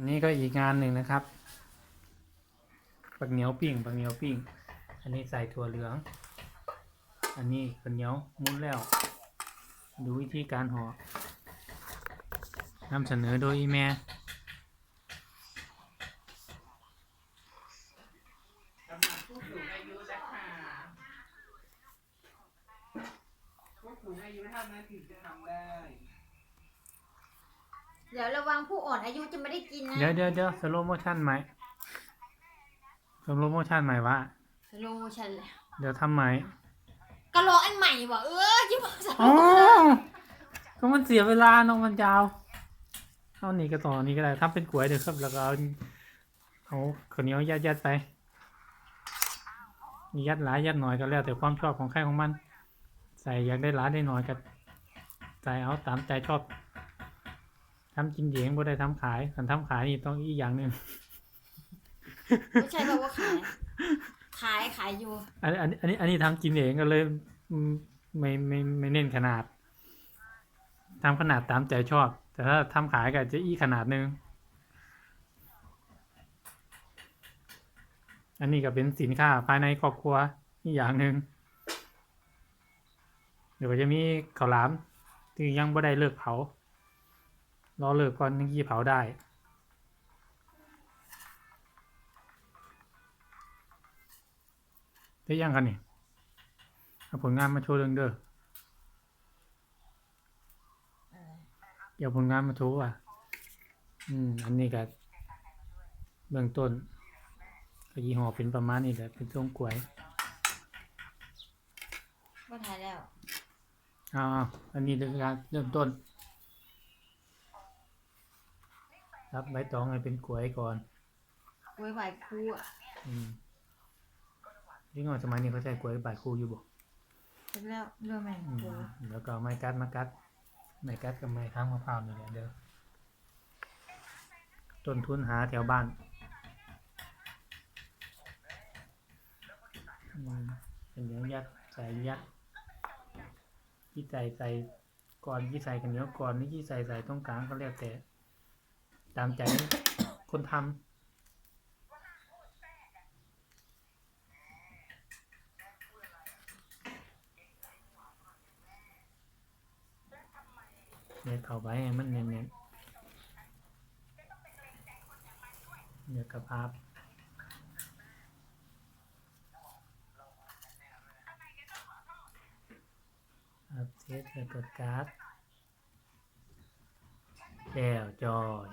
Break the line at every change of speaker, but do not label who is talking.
อันนี้ก็อีกงานหนึ่งนะครับปักเหนียวปิ้งปักเหนียวปิ้ง อันนี้ใส่ถั่วเหลือง อันนี้ปักเหนียวมุนแล้ว ดูวิธีการห่อนำเสนอโดยอีแม่
สำหรับผู้สูงอายุนะคะผู้สูงอายุเท่านั้นถึงจะทำได้
เดี๋ยวระวังผู้อ่อนอายุจะไม่ได้กินนะ
เดี๋ยวเดี๋ยวเดี๋ยวสโลโมชั่นใหม่สโลโมชั่นใหม่วะ
สโลโมชันเลย
เดี๋ยวทำใหม่
กระโหลกอันใหม่บ่เออยิ่งสโล
อ๋อ
โมชั่น
ก็มันเสียเวลาน้องมันยาวเอานี่ก็ต่อนี่ก็ได้ทำเป็นกล้วยเดี๋ยวครับ แล้วก็เอาเอาข้าวเหนียวยัดยัดๆไปมียัดหลายยัดหน่อยก็แล้ว แต่ความชอบของใครของมัน ใส่อยากได้หลายได้หน่อยก็ใส่เอาตามใจชอบ ทำกินเองบ่ได้ทำขายคันทำขายนี่ต้องอีกอย่างหนึ่ง
ไม่ใช่แบบว่าขาย ขายขายอยู่
อันอันอันนี้อันนี้ทำกินเองก็เลยอืมไม่ไม่ไม่เน้นขนาดทำขนาดตามใจชอบ แต่ถ้าทำขายก็จะอีกขนาดหนึงอันนี้ก็เป็นสินค้าภายในครอบครัวอีกอย่างหนึ่งเดี๋ยวก็จะมีข้าวหลามที่ยังไม่ได้เลิกเผา รอเลิกก่อนถึงยี่เผาได้ ได้ยังกันนี่เอาผลงานมาโชว์เรื่องเด้อเดี๋ยวผลงานมาโชว์อะ อืม อันนี้ก็เบื้องต้นก็ยี่ห้อเป็นประมาณนี้แหละ เป็นทรงกล้วย
ว่าถ่ายแล้ว
อ่าอันนี้เรื่องการเริ่มต้น รับใบตองให้เป็นกล้วยก่อน
กล้วยไหวคู่อะ
อืมนี่ก่อนสมัยนี้เขาใช้กล้วยใบายคู่อยู่บ่
เสร็จแล้วเรื่องแม่ง
อืม
กล้วย
แล้วก็ไม้กัดมากัดไม้กัดกับไม้ค้างมะพร้าวนี่แหละเด้อต้นทุนหาแถวบ้านอืมเป็นเหนียวยัดใส่ยัดที่ใส่ใส่ก่อนที่ใส่กันเหนียวก่อนนี่ที่ใส่ใส่ตรงกลางก็แล้วแต่ ตามใจคนทำเนี่ยเข้าไปให้มันเน้นๆเดี๋ยวกระพับอัพเซตแล้วก็การ์ดแล้วจอย